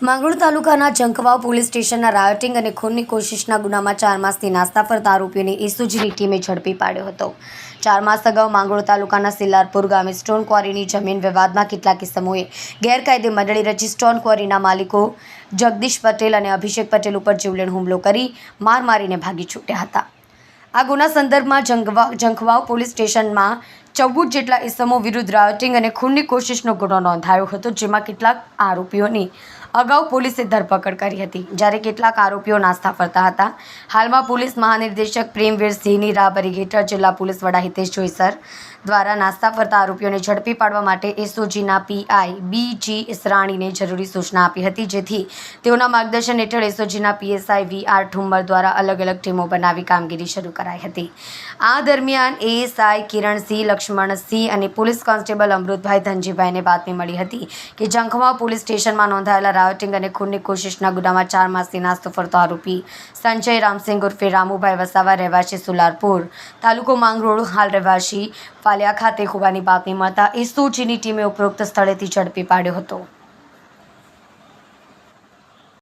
માંગરોળ તાલુકાના જંકવાવ પોલીસ સ્ટેશનના રાયોટિંગ અને ખૂનની કોશિશના ગુનામાં ચાર માસથી નાસ્તા ફરતા આરોપીઓને એસઓજીની ટીમે ઝડપી પાડ્યો હતો. ચાર માસ અગાઉ માંગરોળ તાલુકાના સિલ્લારપુર ગામે સ્ટોન ક્વોરીની જમીન વિવાદમાં કેટલાક કિસ્સમોએ ગેરકાયદે મંડળી રચી સ્ટોન ક્વોરીના માલિકો જગદીશ પટેલ અને અભિષેક પટેલ ઉપર જીવલેણ હુમલો કરી માર મારીને ભાગી છૂટ્યા હતા. આ ગુના સંદર્ભમાં જંખવાવ પોલીસ સ્ટેશનમાં ચૌદ જેટલા ઇસમો વિરુદ્ધ રાયોટિંગ અને ખૂનની કોશિશનો ગુનો નોંધાયો હતો, જેમાં કેટલાક આરોપીઓની અગાઉ પોલીસે ધરપકડ કરી હતી. જ્યારે કેટલાક આરોપીઓ નાસ્તા ફરતા હતા. હાલમાં પોલીસ મહાનિર્દેશક પ્રેમવીર સિંહની રાહબરી હેઠળ જિલ્લા પોલીસ વડા હિતેશ જોઈસર દ્વારા નાસ્તા ફરતા આરોપીઓને ઝડપી પાડવા માટે એસઓજીના પીઆઈ બી જી ઇસરાણીને જરૂરી સૂચના આપી હતી, જેથી તેઓના માર્ગદર્શન હેઠળ એસઓજીના પીએસઆઈ વી આર ઠુમ્મર દ્વારા અલગ અલગ ટીમો બનાવી કામગીરી શરૂ કરાઈ હતી. આ દરમિયાન એએસઆઈ કિરણસિંહ લક્ષ્મણસિંહ અને પોલીસ કોન્સ્ટેબલ અમૃતભાઈ ધનજીભાઈને બાતમી મળી હતી કે જંખમાં પોલીસ સ્ટેશનમાં નોંધાયેલા રાયોટિંગ અને ખૂનની કોશિશના ગુનામાં ચાર માસથી નાસ્તો ફરતો આરોપી સંજય રામસિંહ ઉર્ફે રામુભાઈ વસાવા રહેવાસી સુલારપુર તાલુકો માંગરોળ, હાલ રહેવાસી ફાલિયા ખાતે હોવાની બાતમી મળતા એસઓજીની ટીમે ઉપરોક્ત સ્થળેથી ઝડપી પાડ્યો હતો.